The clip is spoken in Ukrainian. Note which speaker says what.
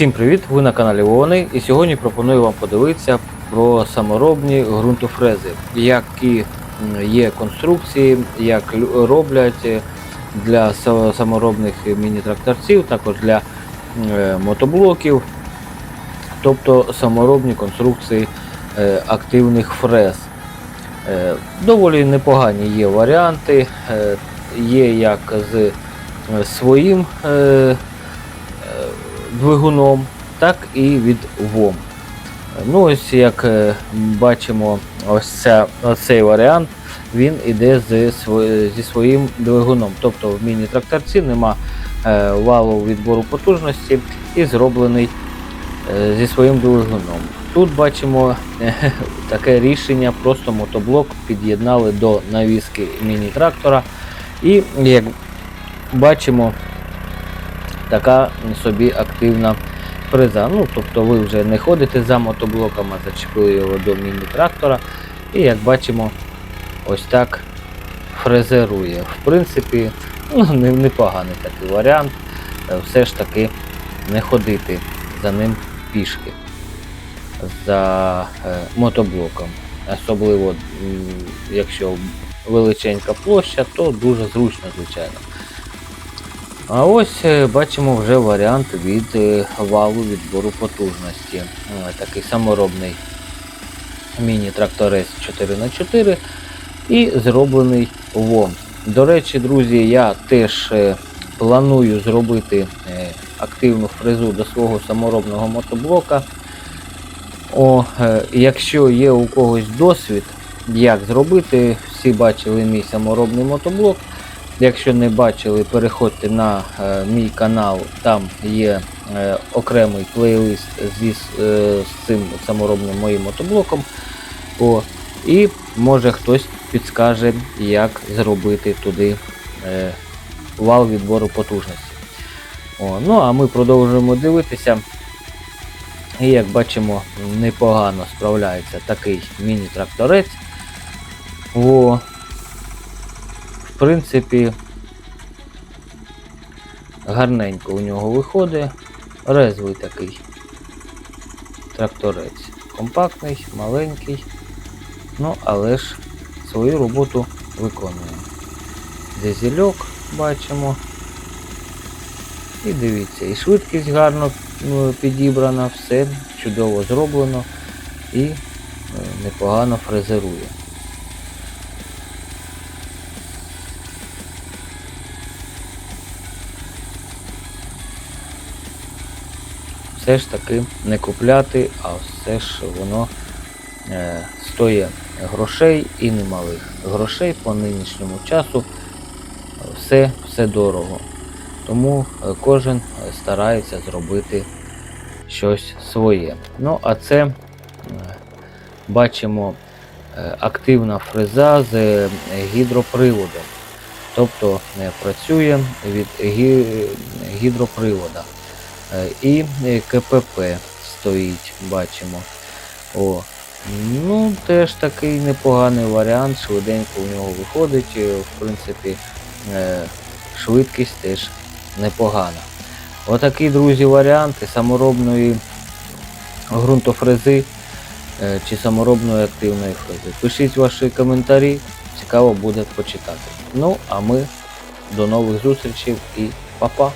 Speaker 1: Всім привіт! Ви на каналі Вони і сьогодні пропоную вам подивитися про саморобні ґрунтофрези, які є конструкції, як роблять е, для саморобних міні-тракторців, також для е, мотоблоків, тобто саморобні конструкції е, активних фрез. Доволі непогані є варіанти, є як з своїм двигуном, так і від ВОМ. Ну, ось як е, бачимо, ось ця, цей варіант він іде з, сво- зі своїм двигуном. Тобто в міні-тракторці нема е, валу відбору потужності і зроблений е, зі своїм двигуном. Тут бачимо таке рішення, просто мотоблок під'єднали до навіски міні-трактора. І як бачимо, така собі активна фреза. Ну, тобто ви вже не ходите за мотоблоком, а зачепили його до міні-трактора. І як бачимо, ось так фрезерує. В принципі, ну, не- непоганий такий варіант. Е, Все ж таки не ходити за ним пішки за е, мотоблоком. Особливо, якщо величенька площа, то дуже зручно, звичайно. А ось е, бачимо вже варіант від е, валу відбору потужності. Такий саморобний міні-тракторець 4х4 і зроблений ВОМ. До речі, друзі, я теж е, планую зробити активну фрезу до свого саморобного мотоблока. О, якщо є у когось досвід, як зробити, всі бачили мій саморобний мотоблок. Якщо не бачили, переходьте на е, мій канал, там є е, окремий плейлист зі, е, з цим саморобним моїм мотоблоком. О, і може хтось підскаже, як зробити туди е, вал відбору потужності. О, ну а ми продовжуємо дивитися. І як бачимо, непогано справляється такий міні-тракторець. Принципі, гарненько у нього виходить. Резвий такий тракторець. Компактний, маленький, ну але ж свою роботу виконує. Дизельок бачимо. І дивіться, і швидкість гарно ну, підібрана, все чудово зроблено і е, непогано фрезерує. Все ж таки не купляти, а все ж воно е, стоїть грошей і немалих. Грошей по нинішньому часу все, все дорого. Тому е, кожен старається зробити щось своє. Ну, а це е, бачимо е, активна фреза з гідроприводом. Тобто працює від гі- гідропривода. Е, І е, КПП стоїть, бачимо. О, ну, теж такий непоганий варіант, швиденько у нього виходить. е, В принципі, швидкість теж непогана. Отакі, друзі, варіанти саморобної ґрунтофрези чи саморобної активної фрези. Пишіть ваші коментарі, цікаво буде почитати. Ну, а ми до нових зустрічей і па-па!